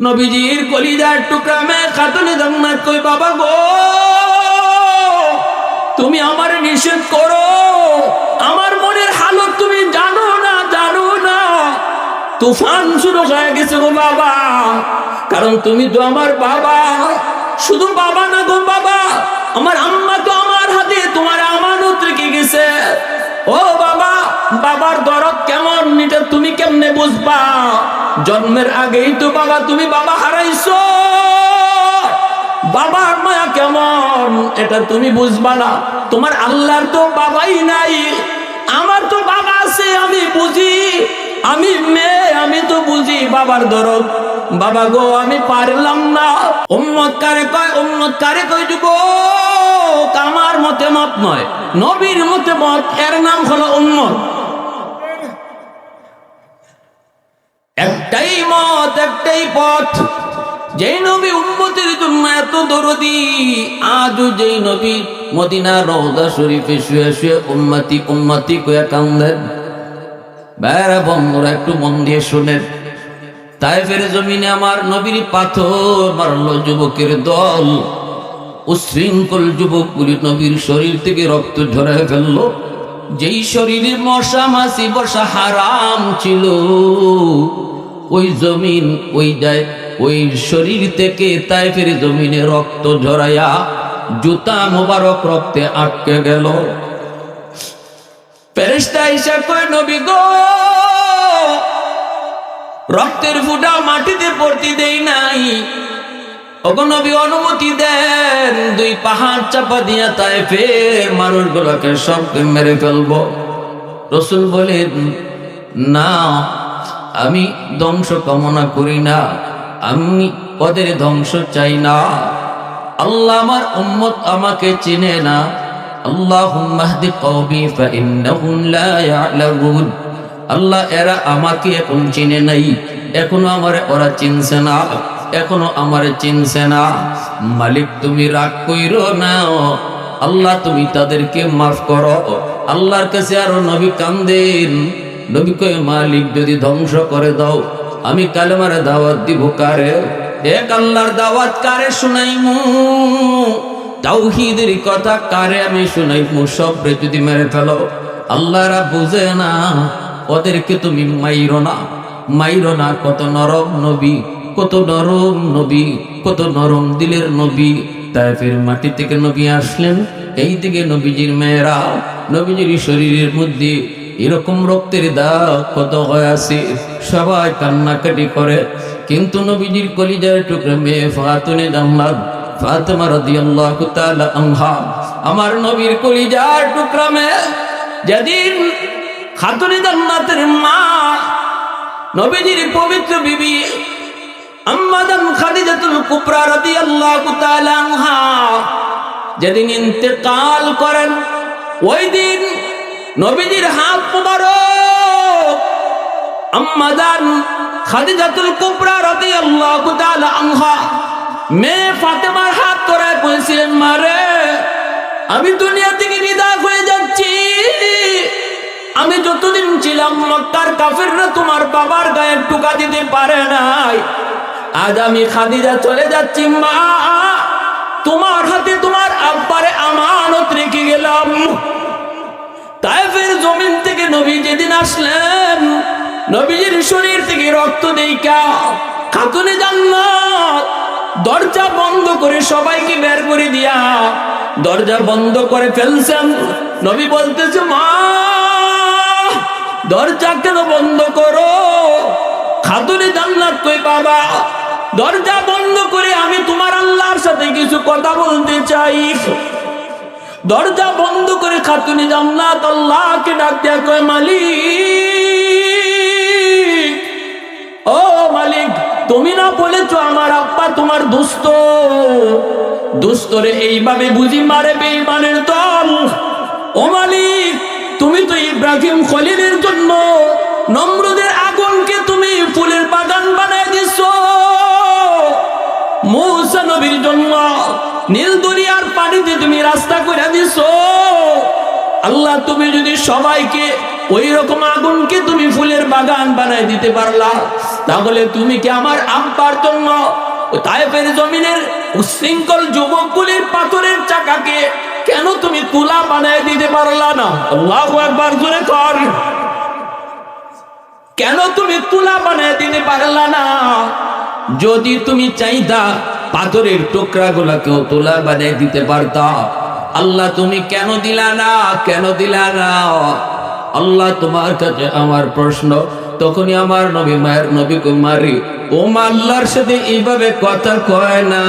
নবীজির কলিজার টুকরা মে খাতুনে জান্নাত কই বাবা গো? তুমি আমার নিষেধ করো। আমার মনের হালত তুমি জানো না জানো না। তুফান শুরু হয়ে গেছে গো বাবা। কারণ তুমি তো আমার বাবা। শুধু বাবা না গো বাবা, আমার আম্মা তো আমার হাতে, তোমার আমানত রেখে গেছে। ও বাবা, বাবার দরদ কেমন, এটা তুমি কেমনে বুঝবা? জন্মের আগেই তো বাবা তুমি বাবা হারাইছো। বাবার মায়া কেমন, এটা তুমি বুঝবা না। তোমার আল্লাহর তো বাবাই নাই। আমার তো বাবা আছে, আমি বুঝি। আমি মেয়ে, আমি তো বুঝি বাবার দরদ। বাবা গো, আমি পারলাম না। উম্মত কারে কয়, উম্মত কারে কয় যুগ আমার মতে মত নয়, নবীর মতে মত। এর নাম হলো উম্মত। একটাই মত, একটাই পথ। যেই নবী উম্মতের জন্য এত দরদি, আজও যেই নবী মদিনা রওজা শরীফে শুয়ে শুয়ে উম্মতি উম্মতি কয়ে কান্দেন বেড়া বন্ধুরা, একটু মন দিয়ে শোনেন। তাইফের জমিনে আমার নবীর পাথর মারল যুবকের দল। উশৃঙ্খল যুবকগুলি নবীর শরীর থেকে রক্ত ঝরায় ফেলল। যেই শরীরে মশা মাসি বসা হারাম ছিল, ওই জমিন, ওই যায় ওই শরীর থেকে তাই তাইফের জমিনে রক্ত ঝরাইয়া জুতা মোবারক রক্তে আটকে গেল। নবী গো, রক্তের ফুটা মাটিতে পড়তে দেই নাই। নবী, অনুমতি দেন। দুই পাহাড় চাপা দিয়া তাই ফের মানুষগুলোকে সবকে মেরে ফেলব। রসুল বলেন, না, আমি ধ্বংস কামনা করি না। আমি ওদের ধ্বংস চাই না। আল্লাহ আমার উম্মত আমাকে চিনে না। আল্লাহ, এরা আমাকে এখন চিনে নাই। এখনও আমার ওরা চিনছে না। এখনও আমার চিনছে না মালিক, তুমি রাগ কইর না। আল্লাহ, তুমি তাদেরকে মাফ করো। আল্লাহর কাছে আরও নবী কান্দেন। নবী কয়ে, মালিক, যদি ধ্বংস করে দাও, আমি কালেমার দাওয়াত দিব কারে? এক আল্লাহর দাওয়াত কারে শুনাইমু? তাওহীদের কথা কারে আমি শুনাইমু? সবরে যদি মেরে ফেলো, আল্লাহরা বুঝে না। ওদেরকে তুমি মাইরো না। মাইরো না কত নরম নবী। কত নরম নবী, কত নরম দিলের নবী। তাইফের মাটি থেকে নবী আসলেন, এই দিকে নবীজির মেয়েরা, নবীজির শরীরের মধ্যে এরকম রক্তের দাগ, কত হয়ে আছে সবাই কান্নাকাটি করে। কিন্তু নবীজির কলিজার টুকরে মেয়ে ফাতুনে আনহা, আমার নবীর কলিজার টুকরা যেদিন মা, নবীজির পবিত্র বিবি আম্মাদান খাদিজাতুল কুবরা রাদিয়াল্লাহু তাআলা আনহা যেদিন ইন্তেকাল করেন, ওই দিন নবীজির হাত মুবারক আম্মাদান খাদিজাতুল কুবরা রাদিয়াল্লাহু তাআলা আনহা মেয়ে ফাতেমার হাত ধরে কইছিলেন মারে আমি দুনিয়া থেকে বিদায় হয়ে যাচ্ছি। আমি যতদিন ছিলাম মক্কার কাফিররা তোমার বাবার গায়ে টুকা দিতে পারে নাই। আজ আমি খাদিজা চলে যাচ্ছি, মা। তোমার হাতে তোমার আব্বারে আমানত রেখে গেলাম। তাইফের জমিন থেকে নবী যেদিন আসলেন, নবীজির শরীর থেকে রক্ত দেইকা, খাতুনে জান্নাত, দরজা বন্ধ করে সবাইকে বের করে দিয়া দরজা বন্ধ করে ফেলছেন। নবী বলতেছে, মা, দরজা কেন বন্ধ করো? খাতুনে জান্নাত তুই বাবা? দরজা বন্ধ করে আমি তোমার আল্লাহর সাথে কিছু কথা বলতে চাই। দরজা বন্ধ করে খাতুনে জান্নাত আল্লাহকে ডাক দেয়া কয় মালিক। ও মালিক, তুমি না বলেছ আমার আব্বা তোমার দুস্থ? দুস্তরে এইভাবে বুঝি মারে বেঈমানের দল। ও মালিক, তুমি তো ইব্রাহিম খলিলের জন্য নম্রদের আগুনকে তুমি ফুলের বাগান নবীর জন্য নীল দরিয়ার পানিতে তুমি রাস্তা করে দিছো। আল্লাহ, তুমি যদি সবাইকে ওই রকম আগুনকে তুমি ফুলের বাগান বানাই দিতে পারলা, তাহলে তুমি কি আমার আব্বার জন্য জমিনের উশৃঙ্খল যুবকগুলির পাথরের চাকাকে কেন তুমি তুলা দিতে পারলা না? আল্লাহু একবার জোরে কর। কেন তুমি তুলা দিতে পারলা না? যদি তুমি চাইতা পাথরের টুকরা গুলাকেও তুলা বানিয়ে দিতে পারতা। আল্লাহ, তুমি কেন দিলা না? কেন দিলা না? আল্লাহ, তোমার কাছে আমার প্রশ্ন। তখনই আমার নবী মায়ের নবী কুমারী, ও মা, আল্লাহর সাথে এইভাবে কথা কয় না।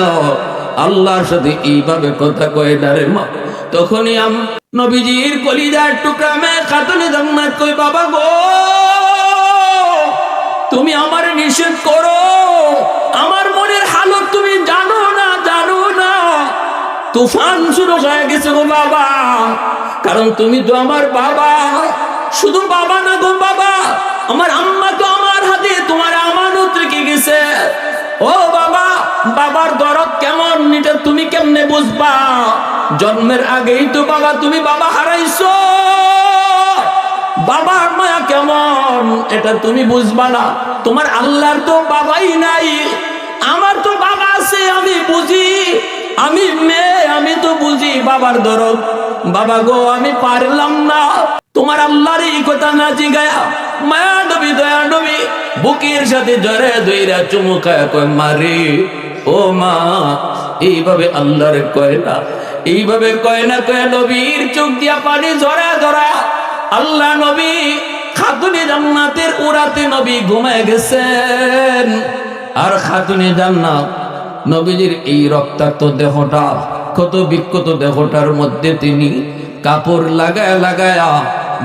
আল্লাহর সাথে এইভাবে কথা কয় না রে মা। তখনই আম, নবীজির কলিজার টুকরা মেয়ে খাতুনে জান্নাত কই বাবা গো, তুমি আমার নিষেধ করো। আমার মনের হালত তুমি তুফান শুরু হয়ে গেছে গো বাবা। কারণ তুমি তো আমার বাবা। শুধু বাবা না গো বাবা, আমার আম্মা তো আমার হাতে, তোমার আমানত রেখে গেছে। ও বাবা, বাবার দরদ কেমন, এটা তুমি কেমনে বুঝবা? জন্মের আগেই তো বাবা, তুমি বাবা হারাইছো। বাবার মায়া কেমন, এটা তুমি বুঝবা না। তোমার আল্লাহর তো বাবাই নাই। আমার তো বাবা আছে, আমি বুঝি। আমি মেয়ে, আমি তো বুঝি বাবার দরদ। বাবা গো, আমি পারলাম না। তোমার আল্লাহর এই কথা না জিগায়া মায়া নবী, দয়া নবী, বুকের সাথে জরে দইরা চুমুকায় কয় মারে ও মা, এইভাবে আল্লাহরে কয় না, এইভাবে কয় না, কয় নবীর চোখ দিয়া পানি জরা ধরা আল্লাহ নবী খাতুনে জান্নাতের উড়াতে নবী ঘুমায় গেছেন। আর খাতুনে জান্নাত নবীজির এই রক্তাক্ত দেহটা ক্ষত বিক্ষত দেহটার মধ্যে তিনি কাপড় লাগায় লাগায়া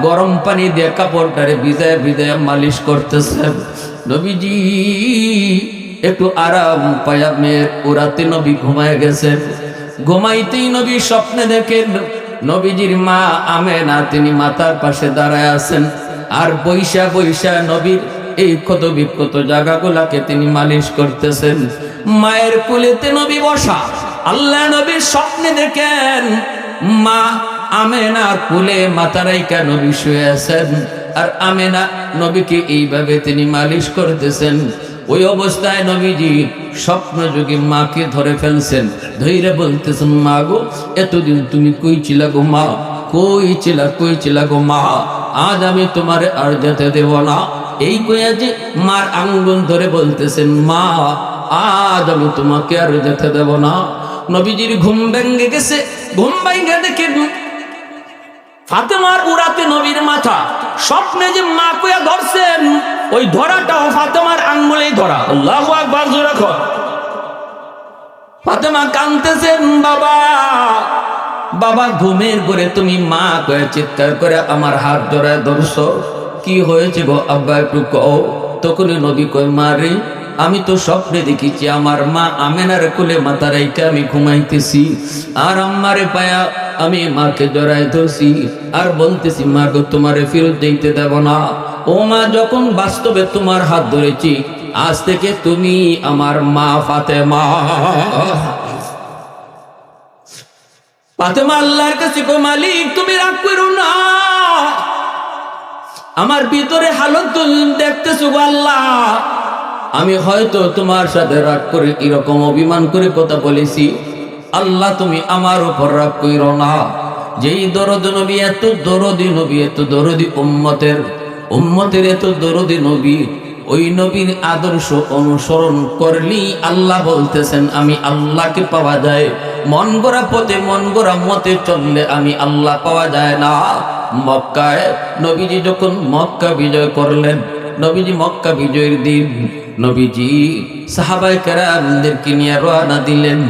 গরম পানি দিয়ে কাপড়টারে ভিজায় ভিজায় মালিশ করতেছেন। নবীজি, একটু আরাম পায়া মেয়ের উড়াতে নবী ঘুমায় গেছেন। ঘুমাইতেই নবী স্বপ্নে দেখেন, নবীজির মা আমেনা, তিনি মাতার পাশে দাঁড়ায় আছেন। আর বৈশা বৈশা নবীর এই ক্ষত বিক্ষত জায়গাগুলাকে তিনি মালিশ করতেছেন। মায়ের কুলেতে নবী বসা, আল্লাহ নবীর স্বপ্নে দেখেন, মা আমেনার কুলে মাতারাইকা নবী শুয়ে আছেন, আর আমেনা নবীকে এইভাবে তিনি মালিশ করতেছেন। ওই অবস্থায় নবীজি স্বপ্ন যুগে মাকে ধরে ফেলছেন, ধৈর্য বলতেছেন, মা গো, এতদিন তুমি কই ছিলা গো মা? কই ছিলা কই ছিলা গো মা? আজ আমি তোমারে আর যেতে দেব না। এই কইয়া যে মার আঙ্গুল ধরে বলতেছেন, মা, আজ আমি তোমাকে আর যেতে দেব না। নবীজির ঘুম ভেঙ্গে গেছে। ঘুম ভেঙ্গে দেখে ফাতেমার উড়াতে নবীর মাথা। স্বপ্নে যে মা কইয়া ধরছেন, ওই ধরাটাও ফাতেমার আঙ্গুলেই ধরা। আল্লাহু আকবার, জোরে কর। ফাতেমা কানতেছেন বাবা বাবা, ঘুমের করে তুমি মা কয়ে চিৎকার করে আমার হাত ধরে ধরছো। কি হয়েছে গো আব্বা, একটু কও। তখনই নবী কয়, মা রে, আমি তো স্বপ্নে দেখেছি, আমার মা আমেনার কোলে মাথা রাইকে আমি ঘুমাইতেছি। আর আম্মারে পায়া আমি মাকে জড়াই ধরছি। আর বলতেছি, মা গো, তোমারে ফেরত দিতে দেব না। ও মা, যখন বাস্তবে তোমার হাত ধরেছি, আজ থেকে তুমি আমার মা ফাতে ফাতেমা। ফাতেমা আল্লাহর কাছে গো মালিক, তুমি রাগ করো না। আমার ভিতরে হালত দেখতেছো আল্লাহ। আমি হয়তো তোমার সাথে রাগ করে এরকম অভিমান করে কথা বলেছি। আল্লাহ, তুমি আমার উপর রাগ কইর না। যেই দরদ নবী, এত দরদি নবী, এত দরদি উম্মতের। উম্মতের এত দরদি নবী ওই নবীর আদর্শ অনুসরণ করলেই আল্লাহ বলতেছেন, আমি আল্লাহকে পাওয়া যায়। মন গড়া পথে, মন গড়া মতে চললে আমি আল্লাহ পাওয়া যায় না। মক্কায় নবীজি যখন মক্কা বিজয় করলেন, নবীজি মক্কা বিজয়ের দিন নবীজি সাহাবাই কেরামদেরকে নিয়ে রওনা দিলেন।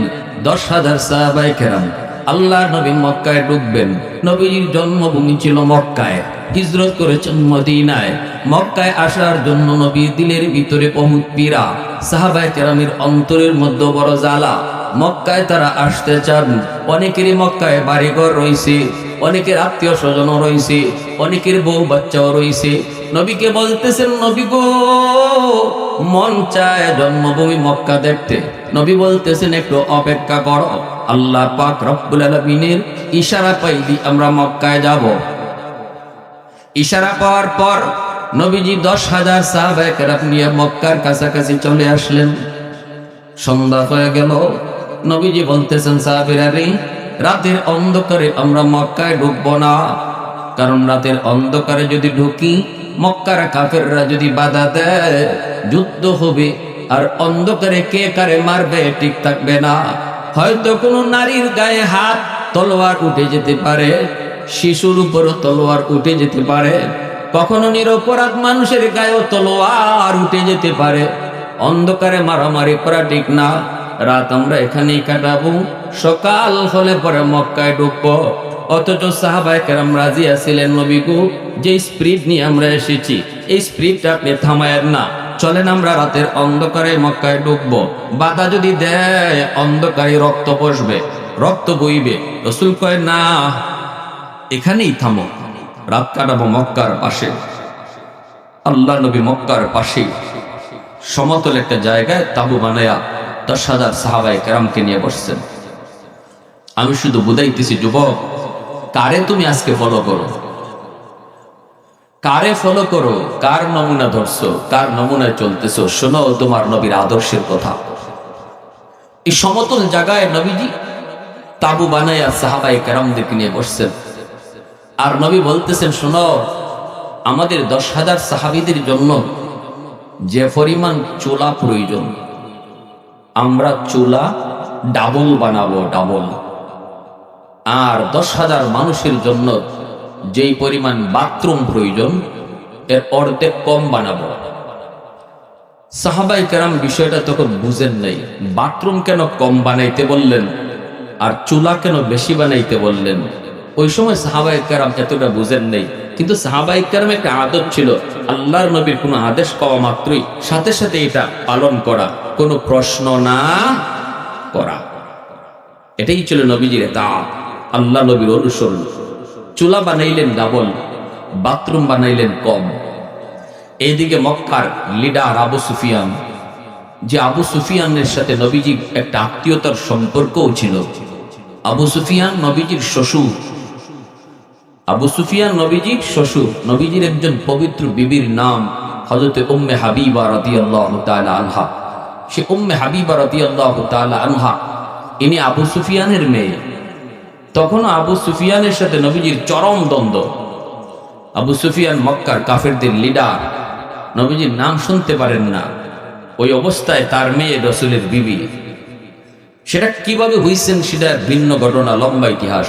দশ হাজার সাহাবাই কেরাম আল্লাহ নবী মক্কায় ঢুকবেন। নবীজির জন্মভূমি ছিল মক্কায়। হিজরত করেছেন মদিনায়। মক্কায় আসার জন্য নবী দিলের ভিতরে বহুত পীড়া সাহাবাই কেরামের অন্তরের মধ্যে বড় জ্বালা। মক্কায় তারা আসতে চান। অনেকেরই মক্কায় বাড়িঘর রয়েছে, অনেকের আত্মীয় স্বজনও রয়েছে, অনেকের বউ বাচ্চাও রয়েছে। নবীকে বলতেছেন, নবী গো, মন চায় জন্মভূমি মক্কা দেখতে। নবী বলতেছেন, একটু অপেক্ষা করো। আল্লাহ পাক রব্বুল আলমিনের ইশারা পাইলি আমরা মক্কায় যাব। ইশারা পাওয়ার পর নবীজি দশ হাজার সাহাবাহাম নিয়ে মক্কার কাছাকাছি চলে আসলেন। সন্ধ্যা হয়ে গেল। নবীজি বলতেছেন সাহাবিরারি রাতের অন্ধকারে আমরা মক্কায় ঢুকবো না। কারণ রাতের অন্ধকারে যদি ঢুকি, মক্কার কাফেররা যদি বাধা দেয়, যুদ্ধ হবে। আর অন্ধকারে কে কারে মারবে, ঠিক থাকবে না। হয়তো কোনো নারীর গায়ে হাত, তলোয়ার উঠে যেতে পারে। শিশুর উপর তলোয়ার উঠে যেতে পারে। কখনো নিরপরাধ মানুষের গায়েও তলোয়ার উঠে যেতে পারে। অন্ধকারে মারামারি করা ঠিক না। রাত আমরা এখানেই কাটাবো। সকাল হলে পরে মক্কায় ঢুকবো। অথচ সাহাবাই কেরাম রাজি আছিলেন নবীগু, যে স্প্রিট নিয়ে আমরা এসেছি, এই স্প্রিটটা আপনি থামায়েন না। চলেন আমরা রাতের অন্ধকারে মক্কায় ঢুকবো। বাধা যদি দেয়, অন্ধকারে রক্ত বসবে, রক্ত বইবে। রসুল কয়, না এখানেই থামো, রাত কাটাবো মক্কার পাশে। আল্লাহ নবী মক্কার পাশে সমতল একটা জায়গায় তাবু বানায়া দশ হাজার সাহাবাই কেরামকে নিয়ে বসছেন। আমি শুধু বুঝাইতেছি, যুবক, কারে তুমি আজকে ফলো করো? কারে ফলো করো? কার নমুনা ধরছো? কার নমুনায় চলতেছো? শোনো তোমার নবীর আদর্শের কথা। এই সমতল জায়গায় নবীজি তাবু বানাইয়া সাহাবাই কেরামদেরকে নিয়ে বসছেন। আর নবী বলতেছেন, শোনো, আমাদের দশ হাজার সাহাবিদের জন্য যে পরিমাণ চুলা প্রয়োজন, আমরা চুলা ডাবল বানাবো, ডাবল। আর দশ হাজার মানুষের জন্য যেই পরিমাণ বাথরুম প্রয়োজন, এর অর্ধেক কম বানাবো। সাহাবাই কেরাম বিষয়টা তখন বুঝেন নাই। বাথরুম কেন কম বানাইতে বললেন, আর চুলা কেন বেশি বানাইতে বললেন? ওই সময় সাহাবাই কেরাম এতটা বুঝেন নেই। কিন্তু সাহাবাই কেরাম একটা আদত ছিল, আল্লাহর নবীর কোনো আদেশ পাওয়া মাত্রই সাথে সাথে এটা পালন করা। কোনো প্রশ্ন না করা। এটাই ছিল নবীজির তা আল্লাহ নবীর অনুসরণ। চুলা বানাইলেন ডাবল, বাথরুম বানাইলেন কম। এইদিকে মক্কার লিডার আবু সুফিয়ান, যে আবু সুফিয়ানের সাথে নবীজির একটা আত্মীয়তার সম্পর্কও ছিল। আবু সুফিয়ান নবীজির শ্বশুর আবু সুফিয়ান নবীজির শ্বশুর, নবীজির একজন পবিত্র বিবির নাম হজরত উম্মে হাবিবা রাদিয়াল্লাহু তাআলা আনহা। সে উম্মে হাবিবা রাদিয়াল্লাহু তাআলা আনহা, ইনি আবু সুফিয়ানের মেয়ে। তখন আবু সুফিয়ানের সাথে নবীজির চরম দ্বন্দ্ব। আবু সুফিয়ান মক্কার কাফেরদের লিডার, নবীজির নাম শুনতে পারেন না। ওই অবস্থায় তার মেয়ে রসুলের বিবি। সেটা কীভাবে হইছেন সেটা ভিন্ন ঘটনা, লম্বা ইতিহাস।